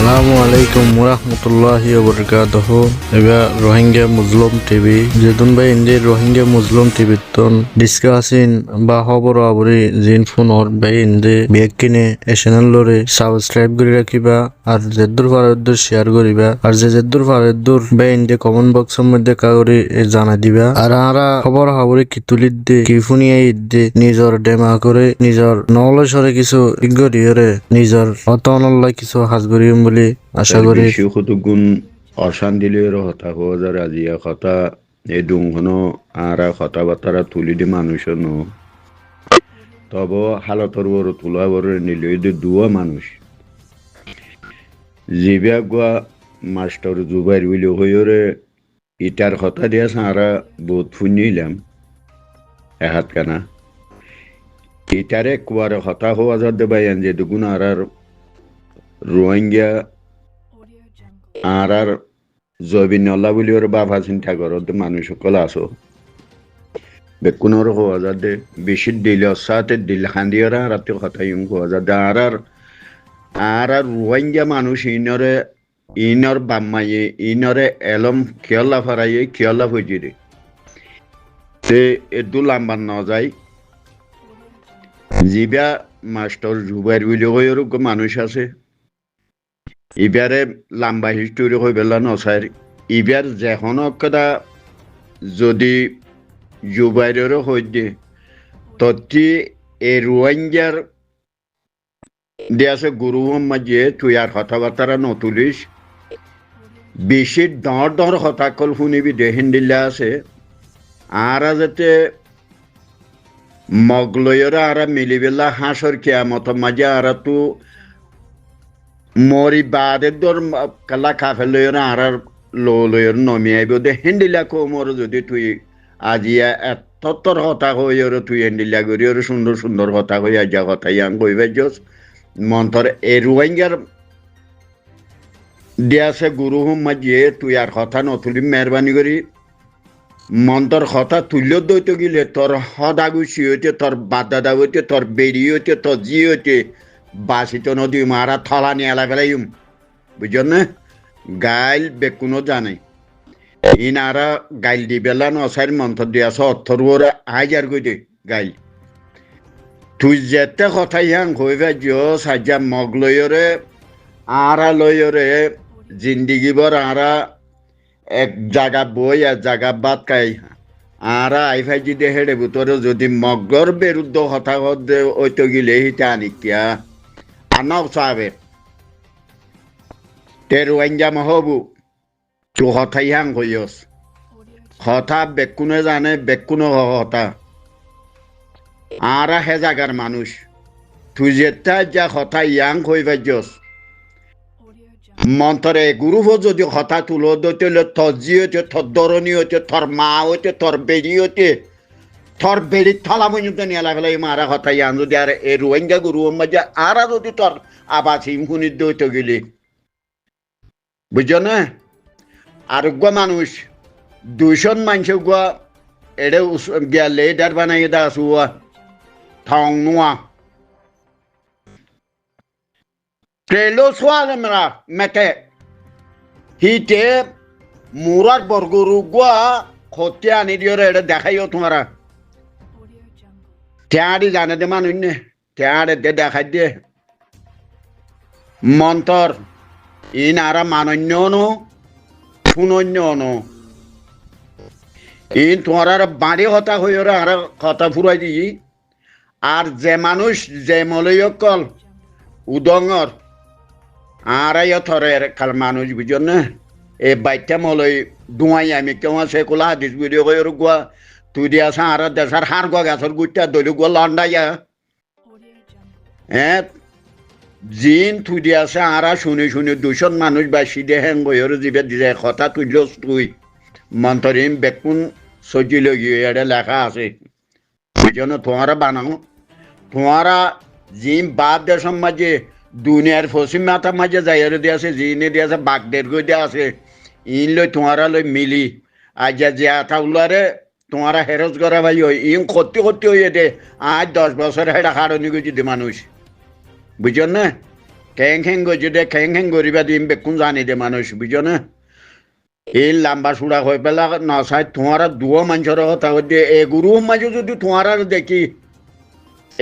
আসসালামু আলাইকুম ওরহমতুল্লাহি বরকাতহ এবার রোহিঙ্গা মুসলিম টিভি। যেতুন ভাই ইন্দি রোহিঙ্গা মুসলিম টিভি তন ডিসকাসিন বা খবর আবরি জিন ফোনর ভাই ইন্দি বেগ কিনে এ চ্যানেল লরে সাবস্ক্রাইব করে রাখিবা। আর যেদুর ফারদুর শেয়ার করিবা আর যে যেদুর ফারদুর ভাই ইন্দি কমেন্ট বক্সের মধ্যে কাগরি জানা দিবা আর আরা খবর হাবরি কি তুলিত দে কি ফুনিয়ে দে নিজর ডেমা করে নিজর নলসরে কিছু ইগরিয়রে নিজর অতনল্লা কিছু হাজ করিম বুলি আশা করি। বেশি কতগুণ অশান্তিলের হতা হওয়া যায় আজিয়া কথা এই দুংখনো আরা কথা বার্তারা তুলি দি মানুষ নো তব হালতর বড় তোলা বড় নিলে দুয়া মানুষ। জিবিয়া গোয়া মাস্টার জুবাইর বলি হইরে ইটার কথা দিয়া সারা বহুত ফুনিলাম এহাত কানা ইটারে কুয়ারে হতা হওয়া যাতে বাইয়ান যে দুগুণ আর রোহিঙ্গা আর আর জৈবিন নল্লা বুলি ওর বাবা চিন্তা করত মানুষ সকল আছো বেকুনৰ হওয়া যাতে বেশি দিলে অসাতে দিল খান্দিয়ার আর কথা ইউং হওয়া যাতে আর আর আর রোহিঙ্গা মানুষ ইনরে ইনর বাম্মাইয়ে ইনরে এলম খেয়লা ফারাইয়ে খেয়লা ফুজিরে তে এদু লাম্বার ন যায় জিবা মাস্টার জুবাইর বুলি কয় মানুষ আছে ইবারে লাম্বা হিস্টোরি হৈ পেলা নচাই ইবাৰ যেখন কদা যদি জুবাইরেরও সৈতে ততি এই রোহিঙ্গার দেশে গুরু মাঝে তুই আর কথাবার্তা নতুলিস বেশি ডর ডর হতাকল শুনিবি দেহিন দিলে আছে আর যাতে মগলয়রা আর মিলিবেলা হাঁসর কেয়ামত মাঝে আর তো মরি বাদে দর কালা কাফে লয়র আর লয়র নমি আইব দে হেন্ডিলা কো মর যদি তুই আজি আজিয়া এতর কথা হইর তুই হেন্ডিলা করি সুন্দর সুন্দর কথা হই আজা কথা ইয়াং কইবে জস মন্তর এ রোহিঙ্গার দিয়াছে গুরু হুম মাজিয়ে তুই আর কথা নতুলি মেহরবানি করি। মন্তর কথা তুল্য দৈত গিলে তোর হদাগুচি হইতে তোর বাদাদা হইতে তোর বেরি হইতে তোর জি হইতে বাসিত নদী মারা থলা নিয়ে এলা ফেলাইম। বুঝছেন? না গাইল বেকুনো জানে। ইনারা গাইল দি বেলা নসাইর মন্ত্র দিয়া অর্থর ওরা হাজার গই গাইল। তুই যেতে কথা ইয়াং হইবে জিও সাজা মগ লয়রে আরা লয়রে জিন্দিগি বর আরা এক জায়গা বই এক জায়গা বাদ কাই আরা আইফাই যদি হেডে ভিতরে যদি মগর বিরুদ্ধ হতা ওইতো গিলে হিতে আনিকিয়া আনাও সাবে তেরো আঞ্জা মহবু, তো হথাই হাং হইয়স হথা বেকুনে জানে, বেকুনে হতা। আরা হে জাগার মানুষ, তুই যেটা যা হথা ইয়াং হইবে যস মন্তরে গুরুভ যদি হতা তুলো দইলে থর জি হইতে থর দরনি হইতে থর মা হইতে থর বেরি হইতে থর বেরি থলা পর্যন্ত নিয়ে লাগলে মারা হতা ইয়ান যদি আর এ রোহিঙ্গা গুরু মাঝে আরা যদি তোর আবাস হিম হিমখুনি দইতে গেলি। বুঝছ না আর গুয়া মানুষ দুইশন মানুষ গুয়া এডে গেলে এটার বানাই দা মেরা মেটে হিতে মুরার বরগুরু গুয়া খতে আনি দিও রে এটা দেখাইও তোমারা ত্যাঁড়ি জানে দে মানুষ নে ত্যাঁড়ে দে দেখাই দে মন্তর ইন আরা মানন্য নো পুনন্য নো ইন তোমার বাড়ি হতা ওরা আর কথা ফুরাই দিই আর যে মানুষ যে মলয় কল উদঙর, আড়াই থরের কাল মানুষ, বুঝন? এ বাইটা মলই দুয়াই, আমি কেউ আছে, কোলা হাদিস ভিডিও কই গুয়া তুই দিয়া সা আর দেশার হার গা গাছর গুইটা দইলু গুয়া লন্ডাইয়া হ্যাঁ? জিন তুই দিয়া আছে, আরা শুনি শুনি দুশন মানুষ বাসি দে হেং গয়র জিবে দিছে, কথা তুইলস তুই। মন্তরিম বেকুন সজিল গিয়ে লেখা আছে। বুঝন তোমারা বানাও। তোমারা জিম বাদ দেশের মাঝে দুনিয়ার পশ্চিম মাথার মাঝে যাইয়ারে দিয়ে আছে, জিনে দিয়ে আছে, বাগদের গই দিয়ে আছে, ইন লই তোমারা লই মিলি। আজ যে আথা উলারে তোমারা হেরজ করা ভাই, ওই ইন ক্ষতি ক্ষতি হয়ে দে, আজ দশ বছর হেটা হারনি গেছি দে মানুষ। বুঝছেন না? খেং খেং গেছে দে, খেং খেং করিবা দিম বেকুন জানি দে মানুষ বুঝো না? এই লাম্বা সুড়া হয়ে পেলা নসাই তোমার দুয়ো মানুষের কথা হচ্ছে এ গুরু মাঝে যদি তোমার দেখি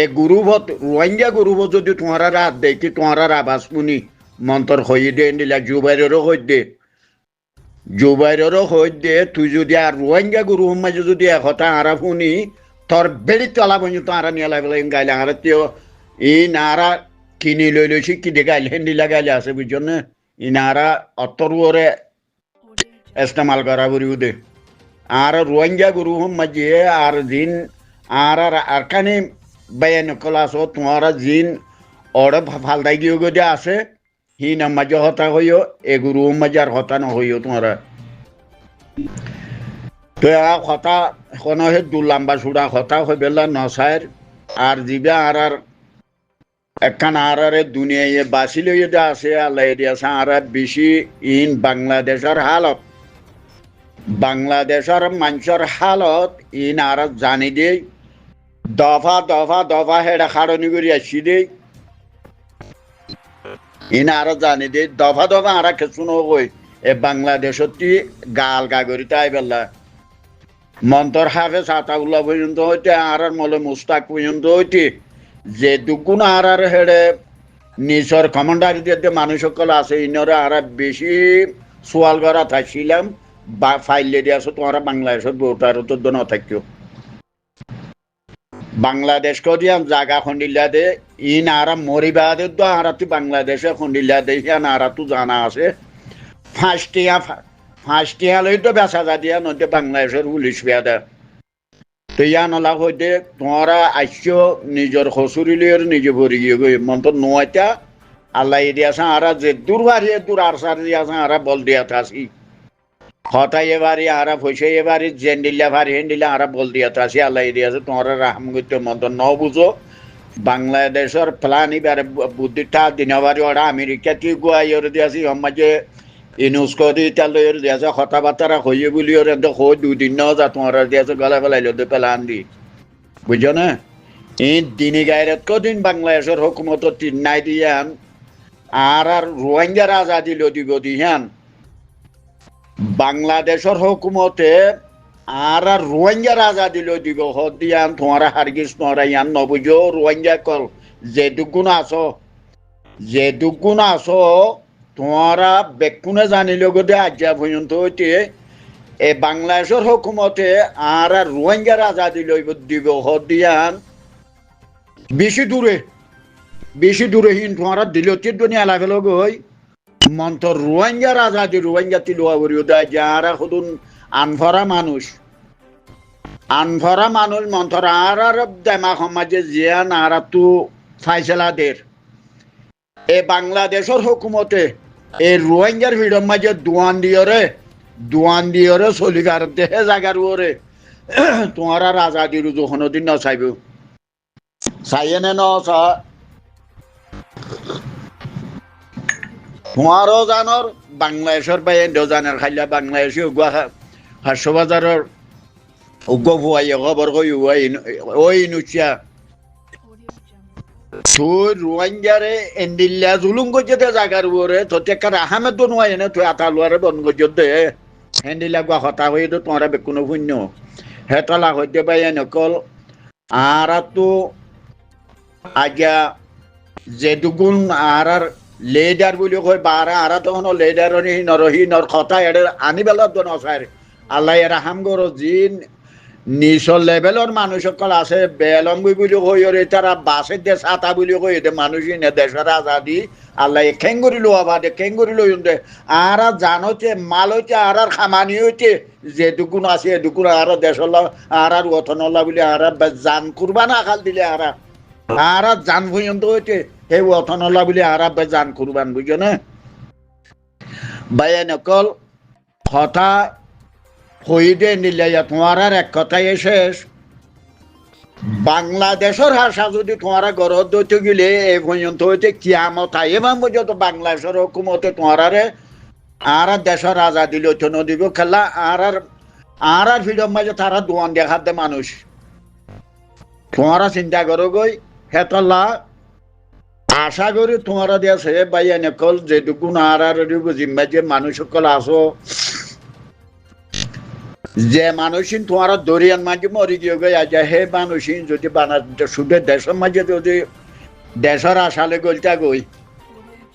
এ গুরুভত রোহিঙ্গা গুরুভত যদি তোমার রাত কি তোমার আবাস শুনি মন্তর হয়ে দে নিলা জুবাইরেরও হয়ে দে। জুবাইরেরও হয়ে দে, তুই যদি আর রোহিঙ্গা গুরু মাঝে যদি একতা আরা শুনি তোর বেড়ি তলা পর্যন্ত আরা নিয়ে লাগলে গাইলে, আর তেও, ই নারা কিনি লই লইছি কিনে গাইলে হেন্দিলা গাইলে আছে বুঝছ না ই নারা অতরুরে ইস্তেমাল করা বুড়ি উদে আর রোহিঙ্গা গুরু মাঝে, আর দিন, আর আর আরকানি বায়ান কলাস তোমারা জিন ওড়ে ফালদাই গিয়ে গদে আছে হি না মাঝে হতা হইও এ গুরু মাঝে আর হতা না হইও তোমারা তো কথা কোন হে দু লম্বা সুড়া কথা হয়ে বেলা নসায়ের আর জিবা আর আর একখান আর আর দুনিয়া বাসিল ইয়ে আছে আল্লাহ দিয়েছে আর বেশি ইন বাংলাদেশের হালত বাংলাদেশের মানুষের হালত ইন আর জানি দেই দফা দফা দফা হেডা খাড়নি করে আসি দেই ইন আর জানি দেই দফা দফা আর কিছুনো কই এ বাংলাদেশতি গাল গাগরি তাই বেলা। মন্তর হাফেজ আতাউল্লাহ পর্যন্ত হইতে আর মলে মুস্তাক পর্যন্ত হইতে, যে দুগুণ আর আর হেডে নিজের কমান্ডারি দিয়ে মানুষ সকল আছে, ইনরা আর বেশি সোয়াল করা থাকছিলাম বা ফাইলে দিয়ে আসো তোমরা বাংলাদেশের ভোটার তো ন থাকিও বাংলাদেশ করিয়াম জাগা খন্ডিল্লা দে ইন আরা মরিবাদে তো আরা তুই বাংলাদেশে খন্ডিল্লা দে হিয়ান আরা তু জানা আছে ফাঁসটিয়া ফাঁসটিয়া লই তো বেচা যা দিয়া নদী বাংলাদেশের পুলিশ বেদা তো ইয়া নলা হইতে তোমরা আইসো নিজের হসুরি লিয়ে নিজে ভরি গিয়ে গই মন তো নয়টা, আল্লাহ দিয়াছে আরা যে দূর বাড়িয়ে দূর আর সার দিয়াছে আরা বল দিয়া থাসি। হতাই এবারে আরা পয়সা এবারে জেন্ডিল্লা ভারি হেন্ডিল্লা আরা বল দিয়া থাসি আল্লাহ দিয়াছে তোমরা রাহাম করতে মন তো ন বুঝো বাংলাদেশের প্লান এবারে বুদ্ধিটা দিনবারি ওরা আমেরিকা কি গুয়া ইয়ে দিয়াছি সমাজে ইনুস্কো দি তাল ইয়ে দিয়াছে কথাবার্তা হইয়ে বলি ওর এত হই দুদিন ন যা তোমরা দিয়াছে গলা ফেলাইলো দে প্লান দি বুঝছ না এই দিনে গায়ের কদিন বাংলাদেশের হুকুমত নাই দিয়ান আর আর রোহিঙ্গার আজাদি দিব দিহান বাংলাদেশের হুকুমতে আর আর রোহিঙ্গার আজাদি দিব হদ দিয়ান তোমারা হারগিস তোমরা ইয়ান নবুঝো রোহিঙ্গা কল যে দুগুণ আছো যে দুগুণ আছো, তোমরা বেকুনে জানিল গদে আজ্ঞা পর্যন্ত হইতে, এ বাংলাদেশের হুকুমতে আর রোহিঙ্গার আজাদি লইব দিব হদ দিয়ান বেশি দূরে বেশি দূরে হিন, তোমরা দিলতির দুনিয়া লাভেল গই। মন্ত রোহিঙ্গার আজাদি রোহিঙ্গা তিলুয়া বরি উদয় যারা খুদুন আনভরা মানুষ। আনভরা মানুষ মন্তর আর আর দেমা সমাজে জিয়ান আর তু ফাইসলাদের এ বাংলাদেশের হুকুমতে এই রোহিঙ্গার ভিড়র মাঝে দোয়ান দিয়রে দোয়ান দিয়রে চলিগার দেহে জাগার ওরে। তোমার আর আজাদির যখন দিন ন চাইব চাইয়ে নে ন তোমারও জানর বাংলাদেশের বাইরে জানার খাইলা বাংলাদেশি উগুয়া হাস্য বাজারের উগ্র ভুয়াই খবর কই ওই নুচিয়া তুই রোহিঙ্গারে এন্ডিল্লা জুলুম গজ্জতে জাগার ওরে তো টেকার আহামে তো নয় না তুই আতালুয়ারে বন গজ্জতে হেন্ডিলা গুয়া হতা হয়ে তো তোমার বেকুনো শূন্য। হেতলা হইতে পাই নকল আর তো আজ্ঞা যে দুগুণ আর আর লেডার বুলি কয় বারা আরা তখন লেডার নরহি নর কথা এডে আনি বেলা তো নসার আল্লাহ এরা হাম গরো জিন নিচৰ লেভেলৰ মানুহসকল আছে বেলম্বি বুলি কৈ আৰু তাৰা বাছে দে চাতা বুলি কৈ দে মানুহে নেদেশৰ আজাদি আল্লাহ খেংগুৰি লোৱা বা দে খেংগুৰি লৈ দে আর জানতে মালতে আর আর খামানি হইতে যে দুগুণ আছে দুগুণ আর দেশলা আর আর ওথনলা বুলি আর জান কুরবান আখাল দিলে আর আর জান পর্যন্ত হইতে সেই ওথনলা বুলি আর জান কুরবান বুঝছ না? বাইন অকল কথা হইদে নিলে তোমার এক কথাই শেষ। বাংলাদেশের ভাষা যদি তোমার গরত দইতে গেলে এই পর্যন্ত হইতে কিয়ামত আইবাম পর্যন্ত বাংলাদেশের হুকুমতে তোমার আর দেশের আজাদি লইত নদীব খেলা, আর আর আর আর ভিড়র মাঝে তারা দোয়ান দেখাত দে মানুষ। তোমারা চিন্তা করো গই হেতলা আশা করি তোমারা দিয়েছে ভাই, এনেকল যেটুকু আর আর জিম্মা যে মানুষ সকল আসো যে মানুষিন তোমার দরিয়ান মাঝে মরি গিয়ে গে আজ হে মানুষিন যদি বানা শুধু দেশের মাঝে যদি দেশের আশালে গলতা গই,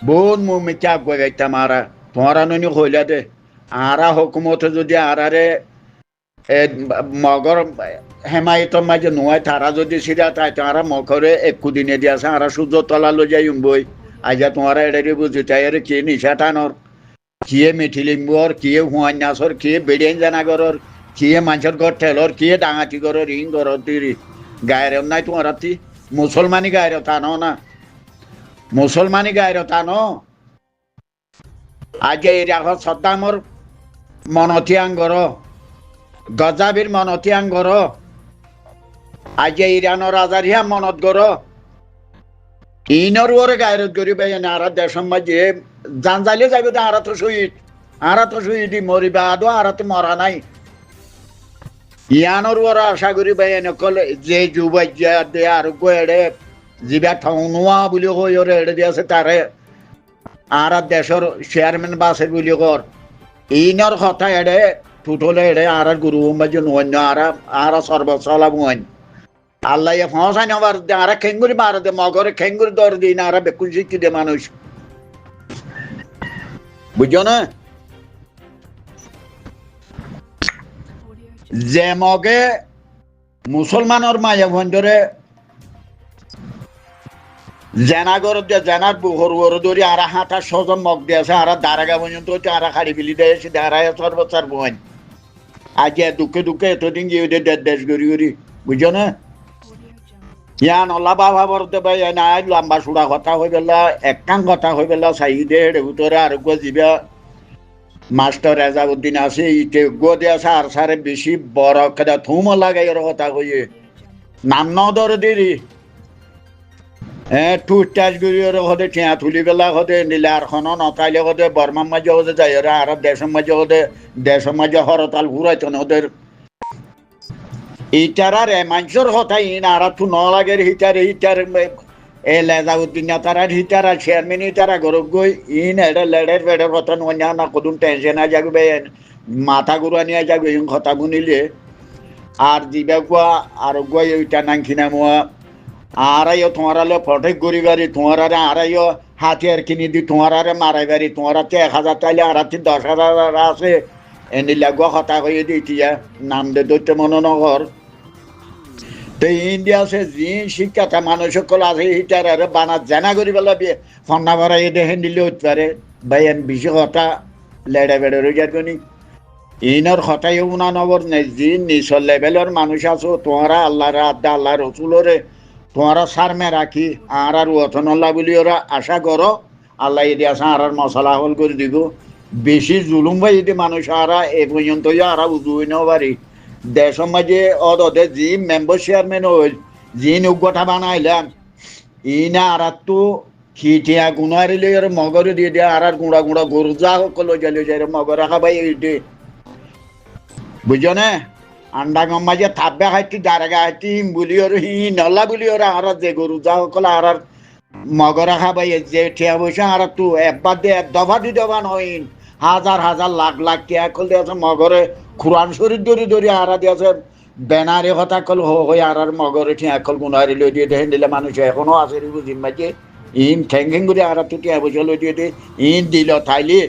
বোন মুমি চাপ গই গাইতাম আরা তোমারা ননি হইলা দে, আরা হকুমতে যদি আরারে মগর হেমায়তর মাঝে নোয়াই তারা যদি সিরা তাই তারা মখরে একু দিনে দিয়াছে আরা সূর্য তলালো যাই বই আজ তোমারা এড়ে বুঝি তাই এর কি নিশা টানর কিয়ে মিঠিলিম্বর কিয়ে হুয়ান্যাসর কিয়ে বেড়িয়ান জানাগরর কিয়ে মানুষের ঘর ঠেলর কিয়ে ডাঙাতি গরর ইং গরর তিরি গায়ের নাই তোমার তি মুসলমানি গায়ের টানো না মুসলমানি গায়ের টানো আজ এই রাখো সদ্দামর মনতিয়াং গর গজাবির মনতিয়াং গর আজ ইরানোর আজারিয়া মনত গর ইনর ওরে গায়ের গরি ভাই আর দেশের মাঝে জানজালে যাবে তো আরা তো শহীদ আরা তো শহীদ মরিবা আদো আরা তো মরা নাই। ইয়ানোর ওরা আশা করি ভাই এনেকল যে যুবাই দে আর এড়ে যিবা ঠংনুয়া বুলি কই ওরে এড়ে দিয়ে আছে তারে আর দেশের চেয়ারম্যান বাসে বুলি কর ইনর কথা এড়ে টুটলে এড়ে আর গুরু মাঝে নন্য আর আর সর্বসলা বুয়ান আল্লাহ ফসাই নেবার দে আর খেঙ্গুরি মার দে মগরে খেঙ্গুরি দর দিই না আর বেকুন শিক্ষি দে মানুষ বুঝছ না যে মগে মুসলমানের মায়া ভঞ্জরে জেনাগর দিয়ে জেনার বুহর ওর ধরি আর হাঁটা সজন মগ দিয়ে আছে আর দারাগা পর্যন্ত আর খাড়ি বিলি দিয়ে এসে দাঁড়ায় সর্বচার বোন আজ দুঃখে দুঃখে এতদিন গিয়ে ওদের দেশ দেশ গড়ি গড়ি বুঝছ না ইয়া নলা বাবা বলতে ভাই নাই লম্বা সুড়া কথা হয়ে গেল একান কথা গেল সাইডের উত্তরে আর গো যিবা মাস্টার রেজাউদ্দিন আছে ইতে গো দিয়ে আছে সারে বেশি বড় কেদা থুম এর কথা কইয়ে নাম ন দর দিরি হ্যাঁ টুটাস গুড়ি হদে টিয়া তুলি বেলা হদে নীলার খন নতাইলে হদে বর্মার মাঝে হদে যাই ওরা আর দেশের মাঝে হদে দেশের মাঝে হরতাল ঘুরাইতো না ওদের ইটারার কথা ইন আর তু ন লাগের হিটার হিটার এ লেজাউদ্দিন তারা হিটারা চেয়ারম্যান হিটারা গরব গই ইন এডে লেডের ফেডের কথা নয়া না কদুন টেনশন আ যাবে মাথা ঘুরা নিয়ে যাবে ইন কথা গুনিলে আর দিবে গুয়া আর গুয়া ইটা নাংখিনা মুয়া আরাইও তোমারালে ফটেক গড়ি গাড়ি তোমারারে আরাইও হাতিয়ার কিনি দি, তোমারারে মারাই গাড়ি তোমারাতে এক হাজার চাইলে আরাতে দশ হাজার আছে। এনে লাগোয়া কথা কয়ে দিতিয়া নাম দে দৈত্য মনোনগর তো ইন্ডিয়া আছে, যি শিক্ষাটা মানুষ সকল আছে হিটার আর বানা জানা করি পেলা ফন্না ভরা এ দেখে নিলে হতে পারে ভাই এন বেশি কথা লেড়ে বেড়ে রয়ে যাত নি ইনর হঠাই উনা নগর নে যি নিচর লেভেলের মানুষ আছো তোমরা আল্লাহ আদা আল্লাহ রসুলরে তোমরা সারমে রাখি, আর আর অথনল্লা বলি ওরা আশা করো, আল্লাহ এদি আসা আর আর মশলা হল করে দিব। বেশি জুলুম ভাই যদি মানুষ আরা, এ পর্যন্ত আরা উজু হইনেও পারি দেশের মাঝে অদে যি মেম্বার চেয়ারম্যান হইল, যি নৌকটা বানাইলাম ইনা আর তো খিটিয়া গুণারি লই মগরে দিয়ে দিয়ে আর গুঁড়া গুঁড়া গরু যা সকল যাই যাই মগর এইটে বুঝছ না আন্ডা গম মাঝে থাপবে খাইতি জায়গা খাইতি বুলি আর হি নলা বুলি আর যে গরু যা সকল আর মগর রাখা ভাই যে ঠিয়া বসে আর তু একবার দিয়ে দফা দি দফা নইন। হাজার হাজার লাখ লাখ টিয়া কল দিয়েছে মগরে কোরআন শরীর দরি দরি আরা দিয়েছে বেনারে কথা কল হই আর আর মগরে ঠিয়া কল গুনারি লই দিয়ে দেখেন দিলে মানুষ এখনও আছে বুঝিম মাঝে ইন ঠেং ঠেং করে আর তু টিয়া বসে লই দিয়ে ইন দিল থাইলি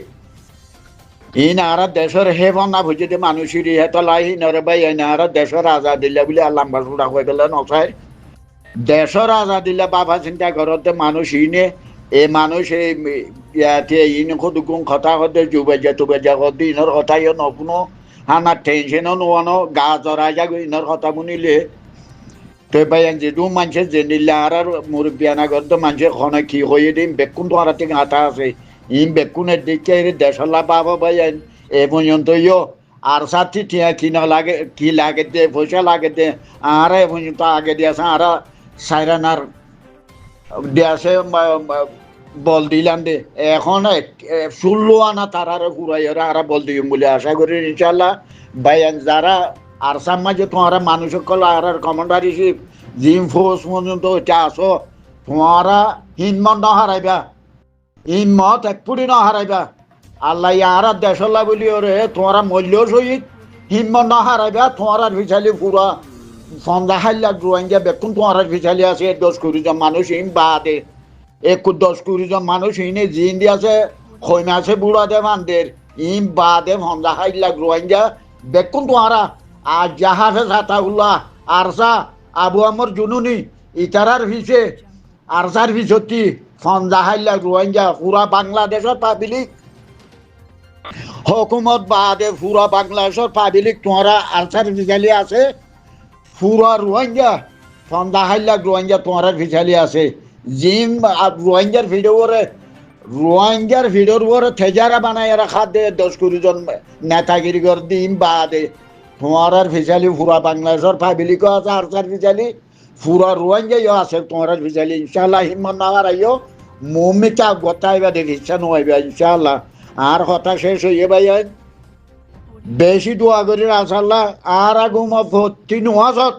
ইন আর দেশের হে বন্যা বুঝে দে মানুষের হে তো লাই নরে ভাই এনে দেশের আজা দিলে বলে আর লাম্বা সুড়া হয়ে গেলে নসাই দেশের আজা দিলে বাবা চিন্তা করতে মানুষ ইনে এ মানুষ এই ইন খুদুকুন কথা হতে জুবেজা তুবেজা হতে ইনর ইয়ে নকুনো হানা টেনশনও নোয়ানো গা জরা যাগ ইনর কথা শুনিলে তো ভাই যেদু মানুষে জেনিলে আর মুরব্বিয়ানা গত মানুষে খনে কি হয়ে দিন বেকুন তো আর থেকে হাতা আছে বেকুনের দিকে দেশলা পাবো ভাই এ পর্যন্ত ইয়ো। আর সাথী টিয়া কি না লাগে, কি লাগে দে, পয়সা লাগে দে, আর এ পর্যন্ত আগে দিয়েছে, আর সাইরানার দিয়েছে বল দিলাম দে। এখন ষোলো আনা তারারে ঘুরাই আর বল দিম বলে আশা করি ইনশাল্লাহ বাইন যারা আর সামাজে তোমারা মানুষ সকল আর কমান্ডার হিসেব, জিম ফোর্স পর্যন্ত এটা আসো, তোমারা হিম্মত ন হারাইবা হিম্মত একপুরি ন হারাইবা। আল্লাহ ইয়ারা দেশল্লা বলি, ওরে, তোমারা মূল্য সহিত হিম্মত ন হারাইবা তোমারা বিচালি পুরা। সন্ধ্যা হাইলা রোহিঙ্গা বেকুন তোমার বিচালি আছে দশ কুড়ি জন মানুষ ইন বাদে। এক দশ কুড়ি জন মানুষ ইনে জিন্দি আছে, খৈমে আছে বুড়া দে মানদের ইন বাদে সন্ধ্যা হাইলা রোহিঙ্গা বেকুন তোমারা। আর জাহাজে সাতাউল্লাহ, আরসা, আবু আমর জুনুনি, ইতারার ভিসে, আরসার ভিসতি। সন্ধ্যা হাইলা রোহিঙ্গা পুরা বাংলাদেশের পাবলিক। হকুমত বাদে পুরা বাংলাদেশের পাবলিক তোমারা আরসার ভিসালি আছে। পুরা রোহিঙ্গা সন্ধ্যা হাইলা রোহিঙ্গা তোমার ফিচালি আছে। জিম রোহিঙ্গার ভিডিওরে রোহিঙ্গার ভিডিওর উপরে থেজারা বানায় রাখা দে দশ কুড়ি জন নেতাগিরি কর দিন বাদে। তোমার ফিচালি পুরা বাংলাদেশের পাবলিকও আছে আরসার ফিচালি পুরা রোহিঙ্গাইও আছে তোমার ফিচালি ইনশাল্লাহ হিম্মত না হারাইও মমিকা গোটাইবা দেখি ইচ্ছা নইবা ইনশাল্লাহ আর কথা শেষ হইয়ে ভাই। বেশি দোয়া করি আসাল্লাহ আর আগুম ভর্তি নোয়াজত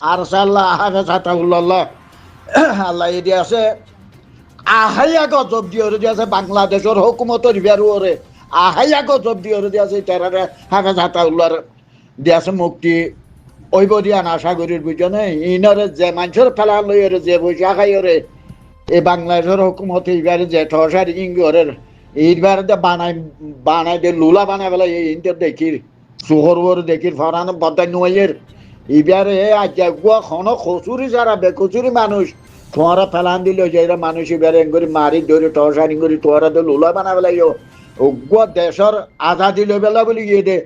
আর সাল্লাহ আহাবে সাতাউল্লাহ আল্লাহ। এদি আছে। আহাইয়া গজব দিয়ে দি আছে বাংলাদেশের হুকুমতের বেরুরে আহাইয়া গজব দিয়ে দি আছে তারা হাফে সাতাউল্লাহর দিয়ে আছে মুক্তি। ওইব দিয়া আশা করির বুঝনে ইনরে যে মানুষের ফেলা লইরে যে পয়সা খাইরে এই বাংলাদেশের হুকুমত এইবারে যে ঠসার ইঙ্গরের, এইবার বানাই বানাই দে লুলা বানাই এই ইন্টার দেখির সুহর ওর দেখির ফরানো বদাই নয়ের এবারে আজ্ঞা গুয়া খন খসুরি যারা বেকসুরি মানুষ, তোমারা ফেলান দিল যে এরা মানুষ এবারে এঙ্গরি মারি ধরে টসারি করি তোরা তো লুলা বানা পেলাই ও দেশের আজাদি লেবেলা বলি গিয়ে দে।